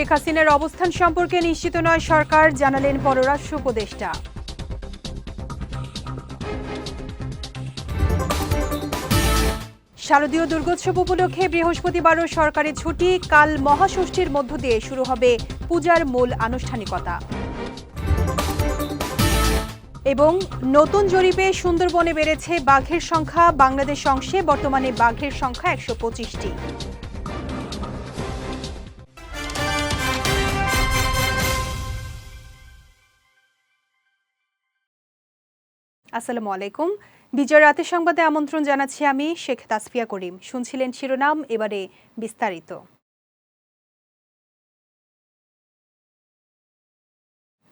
শেখ হাসিনার অবস্থান সম্পর্কে নিশ্চিত নয় সরকার, জানালেন পররাষ্ট্র উপদেষ্টা। শারদীয় দুর্গোৎসব উপলক্ষে বৃহস্পতিবারও সরকারি ছুটি, কাল মহাষষ্ঠীর মধ্য দিয়ে শুরু হবে পূজার মূল আনুষ্ঠানিকতা। এবং নতুন জরিপে সুন্দরবনে বেড়েছে বাঘের সংখ্যা, বাংলাদেশ অংশে বর্তমানে বাঘের সংখ্যা একশো পঁচিশটি। আসসালামু আলাইকুম। বিজয় রাতের সংবাদে আমন্ত্রণ জানাচ্ছি আমি শেখ তাসফিয়া করিম। শুনছিলেন শিরোনাম, এবারে বিস্তারিত।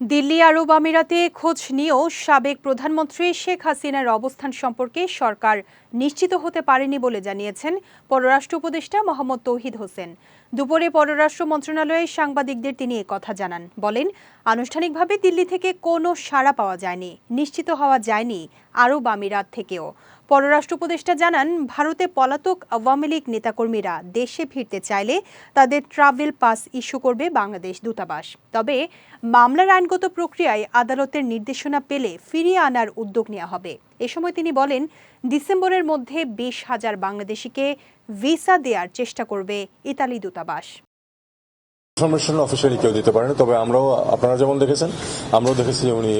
দিল্লি আরব আমিরাতে খোঁজ নিয়েও সাবেক প্রধানমন্ত্রী শেখ হাসিনার অবস্থান সম্পর্কে সরকার নিশ্চিত হতে পারেনি বলে জানিয়েছেন পররাষ্ট্র উপদেষ্টা মোহাম্মদ তৌহিদ হোসেন। দুপুরে পররাষ্ট্র মন্ত্রণালয়ে সাংবাদিকদের তিনি কথা জানান। বলেন, আনুষ্ঠানিকভাবে দিল্লি থেকে কোনো সাড়া পাওয়া যায়নি, নিশ্চিত হওয়া যায়নি আরব আমিরাত থেকেও। পররাষ্ট্র উপদেষ্টা জানান, ভারতে পলাতক আওয়ামী লীগ নেতাকর্মীরা দেশে ফিরতে চাইলে তাদের ট্রাভেল পাস ইস্যু করবে বাংলাদেশ দূতাবাস। তবে মামলার আইনগত প্রক্রিয়ায় আদালতের নির্দেশনা পেলে ফিরিয়ে আনার উদ্যোগ নেওয়া হবে। এ সময় তিনি বলেন, ডিসেম্বরের মধ্যে বিশ হাজার বাংলাদেশিকে ভিসা দেওয়ার চেষ্টা করবে ইতালি দূতাবাস। ইনফরমেশন অফিসিয়ালি কেউ দিতে পারেন, তবে আমরাও, আপনারা যেমন দেখেছেন, আমরাও দেখেছি যে উনি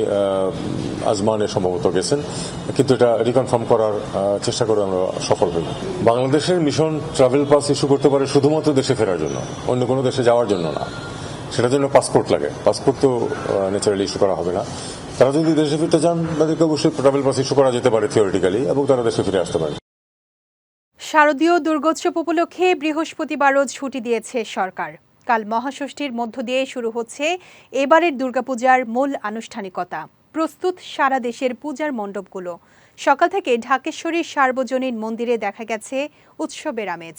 আজমানে সম্ভবত গেছেন, কিন্তু এটা রিকনফার্ম করার চেষ্টা করে আমরা সফল হই বাংলাদেশের মিশন ট্রাভেল পাস ইস্যু করতে পারে শুধুমাত্র দেশে ফেরার জন্য, অন্য কোনো দেশে যাওয়ার জন্য না। সেটার জন্য পাসপোর্ট লাগে। পাসপোর্ট তো ন্যাচারালি ইস্যু করা হবে না। তারা যদি দেশে ফিরতে চান, তাদেরকে অবশ্যই ট্রাভেল পাস ইস্যু করা যেতে পারে থিওরিটিক্যালি এবং তারা দেশে ফিরে আসতে পারে। শারদীয় দুর্গোৎসব উপলক্ষে বৃহস্পতিবারও ছুটি দিয়েছে সরকার। কাল মহাষষ্ঠীর মধ্য দিয়ে শুরু হচ্ছে এবারের দুর্গাপূজার মূল আনুষ্ঠানিকতা। প্রস্তুত সারা দেশের পূজার মণ্ডপগুলো। সকাল থেকে ঢাকেশ্বরী সার্বজনীন মন্দিরে দেখা গেছে উৎসবের আমেজ।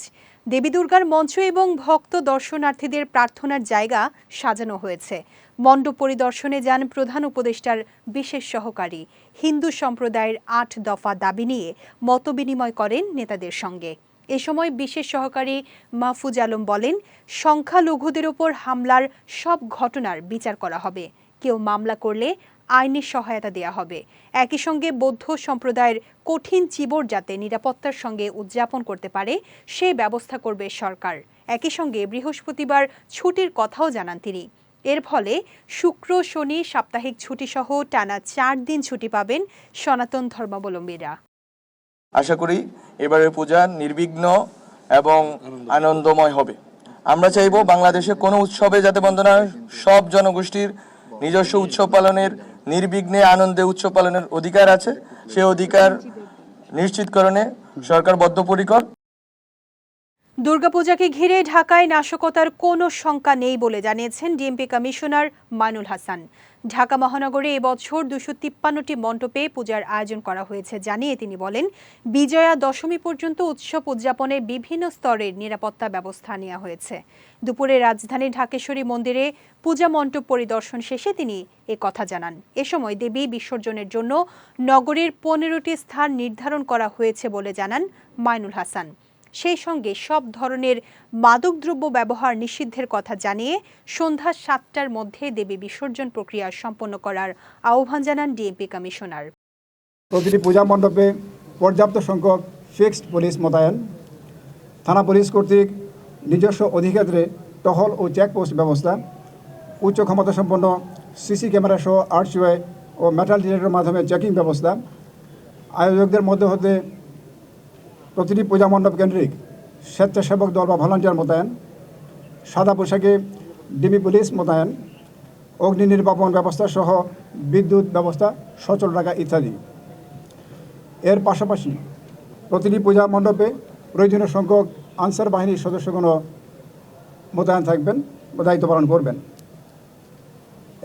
দেবী দুর্গার মঞ্চ এবং ভক্ত দর্শনার্থীদের প্রার্থনার জায়গা সাজানো হয়েছে। মণ্ডপ পরিদর্শনে যান প্রধান উপদেষ্টার বিশেষ সহকারী। হিন্দু সম্প্রদায়ের আট দফা দাবি নিয়ে মতবিনিময় করেন নেতাদের সঙ্গে। এ সময় বিশেষ সহকারী মাহফুজ আলম বলেন, সংখ্যালঘুদের ওপর হামলার সব ঘটনার বিচার করা হবে। কেউ মামলা করলে আইনি সহায়তা দেওয়া হবে। একই সঙ্গে বৌদ্ধ সম্প্রদায়ের কঠিন চিবর যাতে নিরাপত্তার সঙ্গে উদযাপন করতে পারে, সে ব্যবস্থা করবে সরকার। একই সঙ্গে বৃহস্পতিবার ছুটির কথাও জানান তিনি। এর ফলে শুক্র, শনি, সাপ্তাহিক ছুটিসহ টানা চার দিন ছুটি পাবেন সনাতন ধর্মাবলম্বীরা। আশা করি এবারের পূজা নির্বিঘ্ন এবং আনন্দময়। হবে। আমরা চাইব বাংলাদেশে কোনো উৎসবে যাতে বন্ধ না সব জনগোষ্ঠীর নিজস্ব উৎসব পালনের নির্বিঘ্নে আনন্দে উৎসব পালনের অধিকার আছে। সে অধিকার নিশ্চিতকরণে সরকার বদ্ধপরিকর। দুর্গাপূজাকে ঘিরে ঢাকায় নাশকতার কোনো শঙ্কা নেই বলে জানিয়েছেন ডিএমপি কমিশনার মানুল হাসান। ঢাকা মহানগরে এবছর দুশো তিপ্পান্নটি মণ্ডপে পূজার আয়োজন করা হয়েছে জানিয়ে তিনি বলেন, বিজয়া দশমী পর্যন্ত উৎসব উদযাপনে বিভিন্ন স্তরের নিরাপত্তা ব্যবস্থা নেওয়া হয়েছে। দুপুরে রাজধানী ঢাকেশ্বরী মন্দিরে পূজা মণ্ডপ পরিদর্শন শেষে তিনি এ কথা জানান। এ সময় দেবী বিসর্জনের জন্য নগরীর পনেরোটি স্থান নির্ধারণ করা হয়েছে বলে জানান মাইনুল হাসান। সেই সঙ্গে সব ধরনের মাদকদ্রব্য ব্যবহার নিষিদ্ধের কথা জানিয়ে সন্ধ্যা সাতটার মধ্যে দেবী বিসর্জন প্রক্রিয়া সম্পন্ন করার আহ্বান জানান ডিএমপি কমিশনার। প্রতিটি পূজা মণ্ডপে পর্যাপ্ত সংখ্যক ফিক্সড পুলিশ মোতায়েন। থানা পুলিশ কর্তৃক নিজস্ব অধিক্ষেত্রে টহল ও চেকপোস্ট ব্যবস্থা। উচ্চ ক্ষমতা সম্পন্ন সিসি ক্যামেরা সহ আর্টসওয়ে ও মেটাল ডিটেক্টরের মাধ্যমে চেকিং ব্যবস্থা। আয়োজকদের মধ্যে হতে প্রতিটি পূজা মণ্ডপ কেন্দ্রিক স্বেচ্ছাসেবক দল বা ভলান্টিয়ার মোতায়েন, সাদা পোশাকে ডিবি পুলিশ মোতায়েন, অগ্নি নির্বাপন ব্যবস্থা সহ বিদ্যুৎ ব্যবস্থা, সচল রাখা ইত্যাদি। এর পাশাপাশি প্রতিটি পূজা মণ্ডপে প্রয়োজনীয় সংখ্যক আনসার বাহিনীর সদস্যগণও মোতায়েন থাকবেন দায়িত্ব পালন করবেন।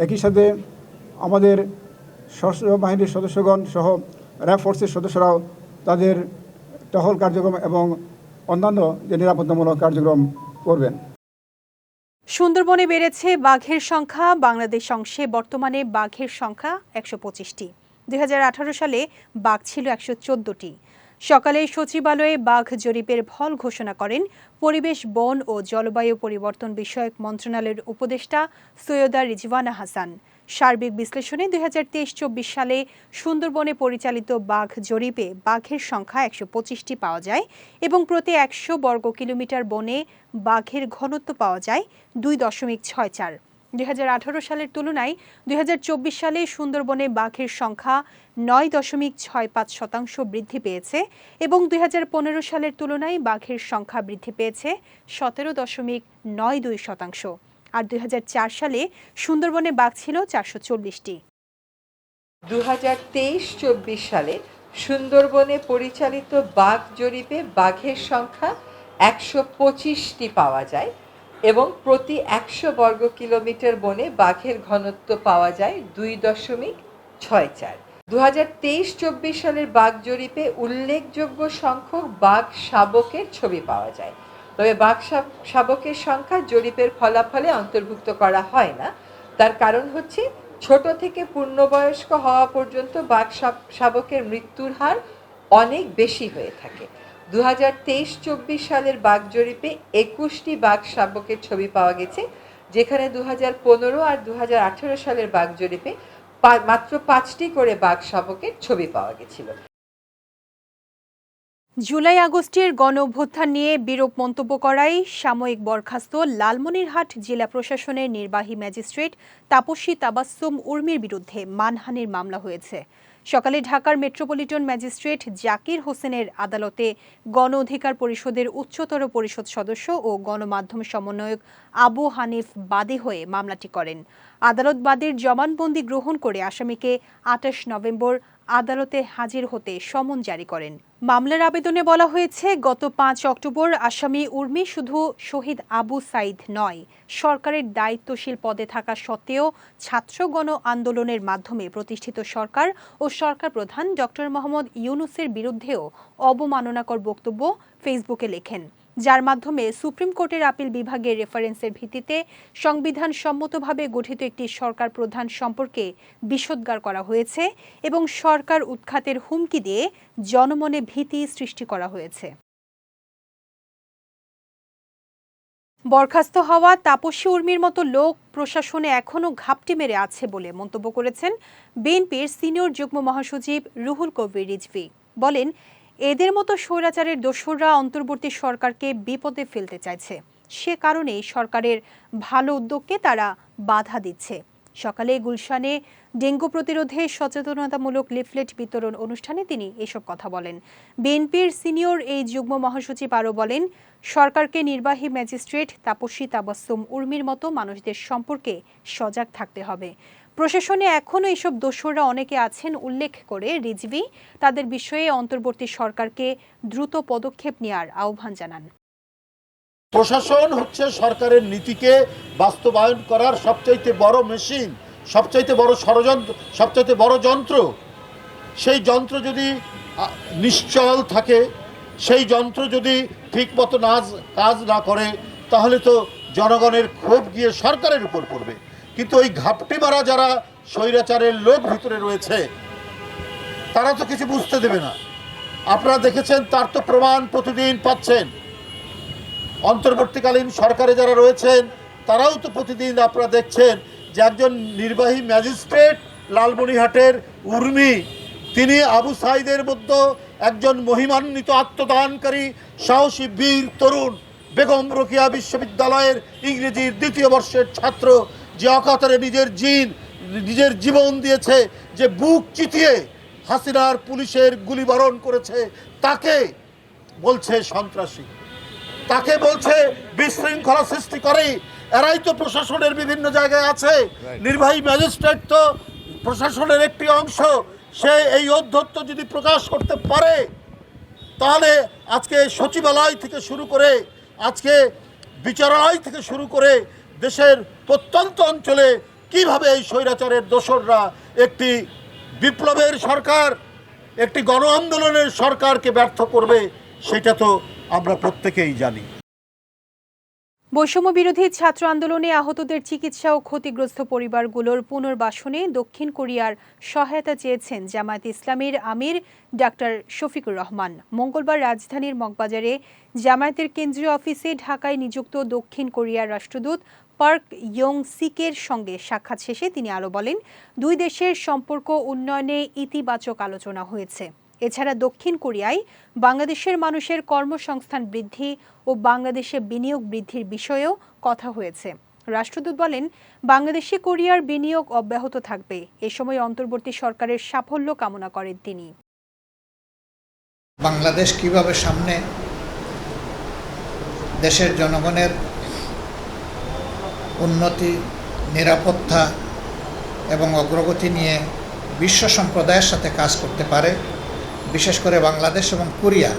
একই সাথে আমাদের সশস্ত্র বাহিনীর সদস্যগণ সহ র্যাব ফোর্সের সদস্যরাও তাদের টহল কার্যক্রম এবং অন্যান্য যে নিরাপত্তামূলক কার্যক্রম করবেন। সুন্দরবনে বেড়েছে বাঘের সংখ্যা, বাংলাদেশ অংশে বর্তমানে বাঘের সংখ্যা একশো পঁচিশটি। দুই হাজার আঠারো সালে বাঘ ছিল একশো চোদ্দটি। সকালে সচিবালয়ে বাঘ জরিপের ফল ঘোষণা করেন পরিবেশ, বন ও জলবায়ু পরিবর্তন বিষয়ক মন্ত্রণালয়ের উপদেষ্টা সৈয়দা রিজওয়ানা হাসান। সার্বিক বিশ্লেষণে দুই তেইশ চব্বিশ সালে সুন্দরবনে পরিচালিত বাঘ জরিপে বাঘের সংখ্যা একশো পঁচিশটি পাওয়া যায় এবং প্রতি একশো বর্গ কিলোমিটার বনে বাঘের ঘনত্ব পাওয়া যায় দুই দশমিক ছয় চার। দুই সালের তুলনায় দুই হাজার চব্বিশ সালে সুন্দরবনে বাঘের সংখ্যা নয় দশমিক ছয় পাঁচ শতাংশ বৃদ্ধি পেয়েছে এবং দুই হাজার পনেরো সালের তুলনায় বাঘের সংখ্যা বৃদ্ধি পেয়েছে সতেরো দশমিক নয় দুই শতাংশ। আর দুই হাজার চার সালে সুন্দরবনে বাঘ ছিল চারশো চল্লিশটি। দু হাজার তেইশ চব্বিশ সালে সুন্দরবনে পরিচালিত বাঘ জরিপে বাঘের সংখ্যা একশো পঁচিশটি পাওয়া যায় এবং প্রতি একশো বর্গ কিলোমিটার বনে বাঘের ঘনত্ব পাওয়া যায় দুই দশমিক ছয় চার। দু হাজার তেইশ চব্বিশ সালের বাঘ জরিপে উল্লেখযোগ্য সংখ্যক বাঘ শাবকের ছবি পাওয়া যায়। তবে বাঘ শাবকের সংখ্যা জরিপের ফলাফলে অন্তর্ভুক্ত করা হয় না। তার কারণ হচ্ছে, ছোট থেকে পূর্ণবয়স্ক হওয়া পর্যন্ত বাঘ শাবকের মৃত্যুর হার অনেক বেশি হয়ে থাকে। দু হাজার তেইশ চব্বিশ সালের বাঘ জরিপে একুশটি বাঘ শাবকের ছবি পাওয়া গেছে, যেখানে দু হাজার পনেরো আর দু হাজার আঠেরো সালের বাঘ জরিপে মাত্র পাঁচটি করে বাঘ শাবকের ছবি পাওয়া গেছিল। জুলাই আগস্টের গণ অভ্যুত্থান নিয়ে বিরূপ মন্তব্য করায় সাময়িক বরখাস্ত লালমনিরহাট জেলা প্রশাসনের নির্বাহী ম্যাজিস্ট্রেট তাপসী তাবাসসুম উর্মির বিরুদ্ধে মানহানির মামলা হয়েছে। সকালে ঢাকার মেট্রোপলিটন ম্যাজিস্ট্রেট জাকির হোসেনের আদালতে গণ অধিকার পরিষদের উচ্চতর পরিষদ সদস্য ও গণমাধ্যম সমন্বয়ক আবু হানিফ বাদী হয়ে মামলাটি করেন। আদালত বাদীর জবানবন্দি গ্রহণ করে আসামিকে আঠাশ নভেম্বর আদালতে হাজির হতে সমন জারি করেন। মামলার আবেদনে বলা হয়েছে, গত পাঁচ অক্টোবর আসামি উর্মি শুধু শহীদ আবু সাইদ নয়, সরকারের দায়িত্বশীল পদে থাকা সত্ত্বেও ছাত্র গণ আন্দোলনের মাধ্যমে প্রতিষ্ঠিত সরকার ও সরকার প্রধান ডক্টর মোহাম্মদ ইউনুসের বিরুদ্ধেও অবমাননাকর বক্তব্য ফেসবুকে লেখেন। যার মাধ্যমে সুপ্রিম কোর্টের আপিল বিভাগের রেফারেন্সের ভিত্তিতে সংবিধান সম্মতভাবে গঠিত একটি সরকার প্রধান সম্পর্কে বিষোদ্গার করা হয়েছে এবং সরকার উৎখাতের হুমকি দিয়ে জনমনে ভীতি সৃষ্টি করা হয়েছে। বরখাস্ত হওয়া তাপসী উর্মির মতো লোক প্রশাসনে এখনও ঘাপটি মেরে আছে বলে মন্তব্য করেছেন বিএনপির সিনিয়র যুগ্ম মহাসচিব রুহুল কবির রিজভি। বলেন এদের মতো স্বৈরাচারের দোসররা অন্তর্বর্তী সরকারকে বিপদে ফেলতে চাইছে। সে কারণেই সরকারের ভালো উদ্যোগকে তারা বাধা দিচ্ছে। সকালে গুলশানে ডেঙ্গু প্রতিরোধে সচেতনতামূলক লিফলেট বিতরণ অনুষ্ঠানে তিনি এসব কথা বলেন। বিএনপির সিনিয়র এই যুগ্ম মহাসচিব আরও বলেন, সরকারকে নির্বাহী ম্যাজিস্ট্রেট তাপসী তাবাসসুম উর্মির মতো মানুষদের সম্পর্কে সজাগ থাকতে হবে। প্রশাসনে এখনও এসব দোসররা অনেকে আছেন, উল্লেখ করে রিজভি তাদের বিষয়ে অন্তর্বর্তী সরকারকে দ্রুত পদক্ষেপ নেওয়ার আহ্বান জানান। প্রশাসন হচ্ছে সরকারের নীতিকে বাস্তবায়ন করার সবচাইতে বড় মেশিন, সবচাইতে বড় ষড়যন্ত্র, সবচাইতে বড় যন্ত্র। সেই যন্ত্র যদি নিশ্চল থাকে, সেই যন্ত্র যদি ঠিকমতো না কাজ না করে, তাহলে তো জনগণের ক্ষোভ গিয়ে সরকারের উপর পড়বে। কিন্তু ওই ঘাপটি মারা যারা স্বৈরাচারের লোক ভিতরে রয়েছে, তারা তো কিছু বুঝতে দেবে না। আপনারা দেখেছেন, তার তো প্রমাণ প্রতিদিন পাচ্ছেন। অন্তর্বর্তীকালীন সরকারে যারা রয়েছেন, তারাও তো প্রতিদিন আপনারা দেখছেন যে একজন নির্বাহী ম্যাজিস্ট্রেট লালমনিহাটের উর্মি, তিনি আবু সাইদের মধ্যে একজন মহিমান্বিত আত্মদানকারী, সাহসী বীর তরুণ, বেগম রোকিয়া বিশ্ববিদ্যালয়ের ইংরেজির দ্বিতীয় বর্ষের ছাত্র। যে অকাতরে নিজের জিন নিজের জীবন দিয়েছে যে বুক চিতিয়ে হাসিনার পুলিশের গুলিবরণ করেছে তাকে বলছে সন্ত্রাসী। তাকে বলছে বিশৃঙ্খলা সৃষ্টি করে এরাই তো প্রশাসনের বিভিন্ন জায়গায় আছে। নির্বাহী ম্যাজিস্ট্রেট তো প্রশাসনের একটি অংশ। সে এই অধ্যত্ব যদি প্রকাশ করতে পারে তাহলে আজকে সচিবালয় থেকে শুরু করে আজকে বিচারালয় থেকে শুরু করে দেশের প্রত্যন্ত অঞ্চলে কীভাবে এই স্বৈরাচারের দোসররা একটি বিপ্লবের সরকার, একটি গণ আন্দোলনের সরকারকে ব্যর্থ করবে, সেটা তো আমরা প্রত্যেকেই জানি। বৈষম্য বিরোধী ছাত্র আন্দোলনে আহতদের চিকিৎসা ও ক্ষতিগ্রস্ত পরিবারগুলোর পুনর্বাসনে দক্ষিণ কোরিয়ার সহায়তা চেয়েছেন জামায়াত ইসলামীর আমির ডাক্তার শফিকুর রহমান। মঙ্গলবার রাজধানীর মগবাজারে জামায়াতের কেন্দ্রীয় অফিসে ঢাকায় নিযুক্ত দক্ষিণ কোরিয়ার রাষ্ট্রদূত পার্ক ইয়ং সিকের সঙ্গে সাক্ষাৎ শেষে তিনি আরও বলেন, দুই দেশের সম্পর্ক উন্নয়নে ইতিবাচক আলোচনা হয়েছে। এছাড়া দক্ষিণ কোরিয়ায় বাংলাদেশের মানুষের কর্মসংস্থান বৃদ্ধি ও বাংলাদেশে বিনিয়োগ বৃদ্ধির বিষয়েও কথা হয়েছে। রাষ্ট্রদূত বলেন, বাংলাদেশে কোরিয়ার বিনিয়োগ অব্যাহত থাকবে। এ সময় অন্তর্বর্তী সরকারের সাফল্য কামনা করেন তিনি। বাংলাদেশ কীভাবে সামনে দেশের জনগণের উন্নতি, নিরাপত্তা এবং অগ্রগতি নিয়ে বিশ্ব সম্প্রদায়ের সাথে কাজ করতে পারে। বিশেষ করে বাংলাদেশ এবং কোরিয়া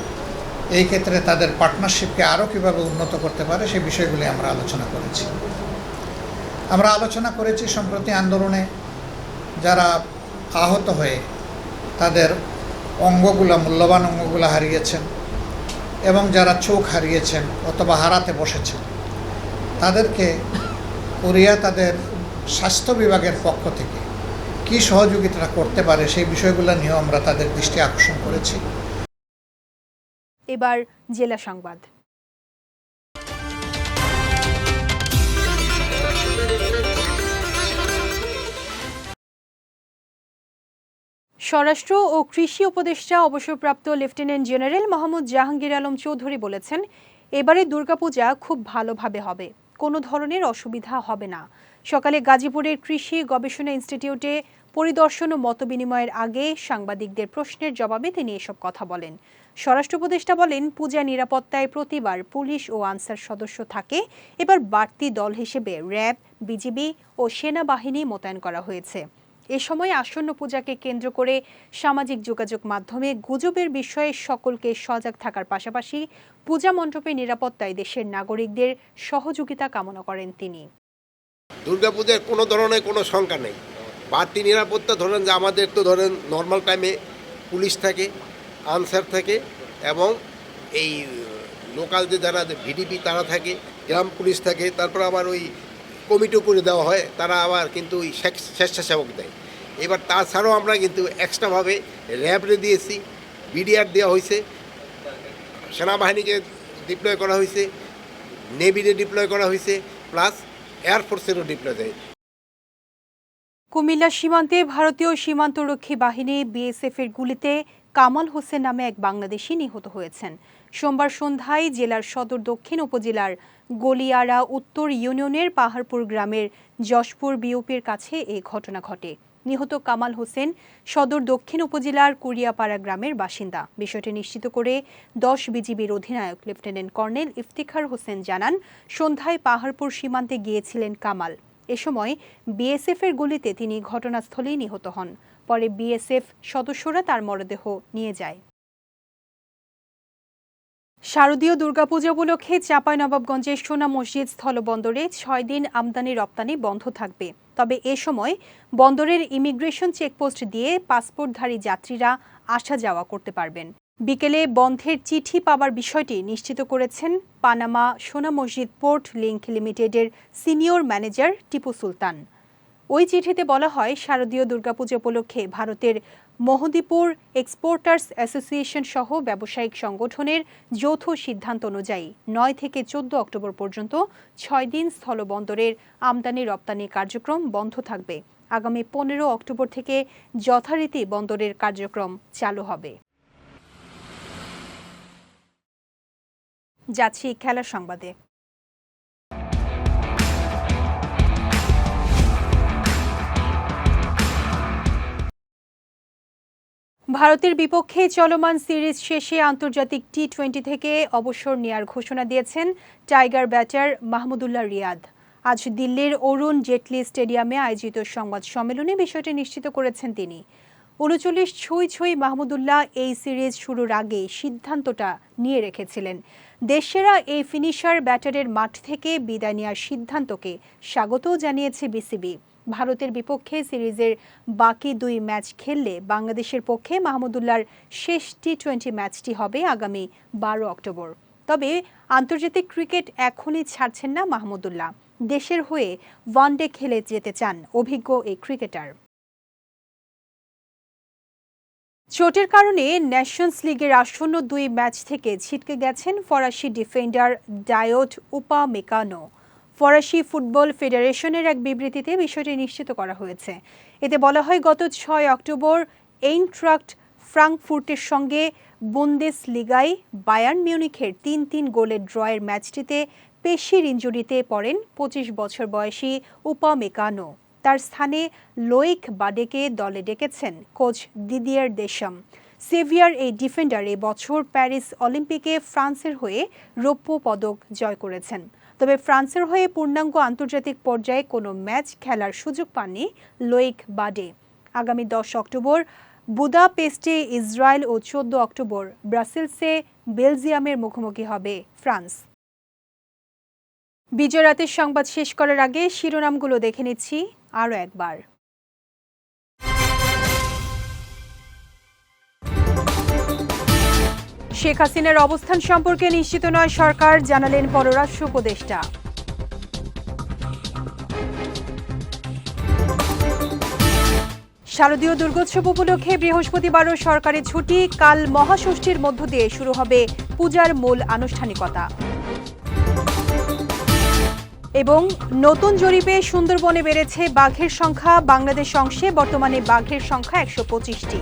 এই ক্ষেত্রে তাদের পার্টনারশিপকে আরও কীভাবে উন্নত করতে পারে সেই বিষয়গুলি আমরা আলোচনা করেছি। আমরা আলোচনা করেছি সম্প্রতি আন্দোলনে যারা আহত হয়ে তাদের অঙ্গগুলো, মূল্যবান অঙ্গগুলো হারিয়েছেন এবং যারা চোখ হারিয়েছেন অথবা হারাতে বসেছেন, তাদেরকে কোরিয়া তাদের স্বাস্থ্য বিভাগের পক্ষ থেকে কি সহযোগিতা করতে পারে সেই বিষয়গুলো নিয়েও আমরা তাদের দৃষ্টি আকর্ষণ করেছি। এবার জেলা সংবাদ। স্বরাষ্ট্র ও কৃষি উপদেষ্টা অবসরপ্রাপ্ত লেফটেন্যান্ট জেনারেল মোহাম্মদ জাহাঙ্গীর আলম চৌধুরী বলেছেন, এবারে দুর্গাপূজা খুব ভালোভাবে হবে। কোনো ধরনের অসুবিধা হবে না। সকালে গাজীপুরের কৃষি গবেষণা ইনস্টিটিউটে পরিদর্শন ও মতবিনিময়ের আগে সাংবাদিকদের প্রশ্নের জবাবে তিনি এসব কথা বলেন। স্বরাষ্ট্র উপদেষ্টা বলেন, পূজা নিরাপত্তায় প্রতিবার পুলিশ ও আনসার সদস্য থাকে। এবার বাড়তি দল হিসেবে র্যাব, বিজিবি ও সেনাবাহিনী মোতায়েন করা হয়েছে। এ সময় আসন্ন পূজাকে কেন্দ্র করে সামাজিক যোগাযোগ মাধ্যমে গুজবের বিষয়ে সকলকে সজাগ থাকার পাশাপাশি পূজা মণ্ডপে নিরাপত্তায় দেশের নাগরিকদের সহযোগিতা কামনা করেন তিনি। দুর্গাপূজার কোনো ধরনের কোনো শঙ্কা নেই। বাড়তি নিরাপত্তা ধরেন যে আমাদের তো ধরেন নর্মাল টাইমে পুলিশ থাকে, আনসার থাকে এবং এই লোকাল যে যারা ভিডিপি তারা থাকে, গ্রাম পুলিশ থাকে, তারপর আবার ওই কমিটিও করে দেওয়া হয়, তারা আবার কিন্তু ওই স্বেচ্ছাসেবক দেয়। এবার তাছাড়াও আমরা কিন্তু এক্সট্রাভাবে র্যাবরে দিয়েছি, বিডিআর দেওয়া হয়েছে, সেনাবাহিনীকে ডিপ্লয় করা হয়েছে নেভিরে ডিপ্লয় করা হয়েছে প্লাস এয়ারফোর্সেরও ডিপ্লয় দেয়। কুমিল্লা সীমান্তে ভারতীয় সীমান্তরক্ষী বাহিনী বিএসএফ এর গুলিতে কামাল হোসেন নামে এক বাংলাদেশি নিহত হয়েছেন। সোমবার সন্ধ্যায় জেলার সদর দক্ষিণ উপজেলার গলিয়ারা উত্তর ইউনিয়নের পাহাড়পুর গ্রামের যশপুর বিওপির কাছে এই ঘটনা ঘটে। নিহত কামাল হোসেন সদর দক্ষিণ উপজেলার কুরিয়াপাড়া গ্রামের বাসিন্দা। বিষয়টি নিশ্চিত করে দশ বিজিবির অধিনায়ক লেফটেন্যান্ট কর্নেল ইফতিখার হোসেন জানান, সন্ধ্যায় পাহাড়পুর সীমান্তে গিয়েছিলেন কামাল। এ সময় বিএসএফ এর গুলিতে তিনি ঘটনাস্থলেই নিহত হন। পরে বিএসএফ সদস্যরা তার মরদেহ নিয়ে যায়। শারদীয় দুর্গাপূজা উপলক্ষে চাঁপাইনবাবগঞ্জের সোনা মসজিদ স্থলবন্দরে ছয় দিন আমদানি রপ্তানি বন্ধ থাকবে। তবে এ সময় বন্দরের ইমিগ্রেশন চেকপোস্ট দিয়ে পাসপোর্টধারী যাত্রীরা আসা যাওয়া করতে পারবেন। বিকেলে বন্ধের চিঠি পাওয়ার বিষয়টি নিশ্চিত করেছেন Panama Sona Masjid port link লিমিটেডের সিনিয়র ম্যানেজার টিপু সুলতান। ওই চিঠিতে বলা হয়, শারদীয় দুর্গাপূজা উপলক্ষে ভারতের মোহদীপুর এক্সপোর্টার্স অ্যাসোসিয়েশন সহ ব্যবসায়িক সংগঠনের যৌথ সিদ্ধান্ত অনুযায়ী নয় থেকে চোদ্দ অক্টোবর পর্যন্ত ছয় দিন স্থলবন্দরের আমদানি রপ্তানি কার্যক্রম বন্ধ থাকবে। আগামী পনেরো অক্টোবর থেকে যথারীতি বন্দরের কার্যক্রম চালু হবে। যাচ্ছি খেলার সংবাদে। ভারতের বিপক্ষে চলমান সিরিজ শেষে আন্তর্জাতিক টি টোয়েন্টি থেকে অবসর নেয়ার ঘোষণা দিয়েছেন টাইগার ব্যাটার মাহমুদুল্লাহ রিয়াদ। আজ দিল্লির অরুণ জেটলি স্টেডিয়ামে আয়োজিত সংবাদ সম্মেলনে বিষয়টি নিশ্চিত করেছেন তিনি। উনচল্লিশ ছুঁই ছুঁই মাহমুদুল্লাহ এই সিরিজ শুরুর আগে সিদ্ধান্তটা নিয়ে রেখেছিলেন। দেশেরা এই ফিনিশার ব্যাটারের মাঠ থেকে বিদায় নেওয়ার সিদ্ধান্তকে স্বাগতও জানিয়েছে বিসিবি। ভারতের বিপক্ষে সিরিজের বাকি দুই ম্যাচ খেললে বাংলাদেশের পক্ষে মাহমুদুল্লাহর শেষ টি টোয়েন্টি ম্যাচটি হবে আগামী বারো অক্টোবর। তবে আন্তর্জাতিক ক্রিকেট এখনই ছাড়ছেন না মাহমুদুল্লাহ। দেশের হয়ে ওয়ানডে খেলে যেতে চান অভিজ্ঞ এই ক্রিকেটার। চোটের কারণে ন্যাশনস লিগের আসন্ন দুই ম্যাচ থেকে ছিটকে গেছেন ফরাসি ডিফেন্ডার ডায়োট উপা মেকানো। ফরাসি ফুটবল ফেডারেশনের এক বিবৃতিতে বিষয়টি নিশ্চিত করা হয়েছে। এতে বলা হয়, গত ছয় অক্টোবর এইনট্রাক্ট ফ্রাঙ্কফুর্টের সঙ্গে বুন্দেস লিগায় বায়ার্ন মিউনিখের তিন তিন গোলের ড্রয়ের ম্যাচটিতে পেশির ইঞ্জুরিতে পড়েন পঁচিশ বছর বয়সী উপা মেকানো তার স্থানে লোইক বাডেকে দলে ডেকেছেন কোচ দিদিয়ার দেশম। সেভিয়ার এই ডিফেন্ডার এই বছর প্যারিস অলিম্পিকে ফ্রান্সের হয়ে রৌপ্য পদক জয় করেছেন। তবে ফ্রান্সের হয়ে পূর্ণাঙ্গ আন্তর্জাতিক পর্যায়ে কোনো ম্যাচ খেলার সুযোগ পাননি লোয়েক বাডে। আগামী দশ অক্টোবর বুদাপেস্টে ইসরায়েল ও চোদ্দ অক্টোবর ব্রাসেলসে বেলজিয়ামের মুখোমুখি হবে ফ্রান্স। বিজয় রাতের সংবাদ শেষ করার আগে শিরোনামগুলো দেখে নিচ্ছি আরও একবার। শেখ হাসিনার অবস্থান সম্পর্কে নিশ্চিত নয় সরকার, জানালেন পররাষ্ট্র উপদেষ্টা। শারদীয় দুর্গোৎসব উপলক্ষে বৃহস্পতিবারও সরকারি ছুটি, কাল মহাষষ্ঠীর মধ্য দিয়ে শুরু হবে পূজার মূল আনুষ্ঠানিকতা। এবং নতুন জরিপে সুন্দরবনে বেড়েছে বাঘের সংখ্যা, বাংলাদেশ অংশে বর্তমানে বাঘের সংখ্যা একশো পঁচিশটি।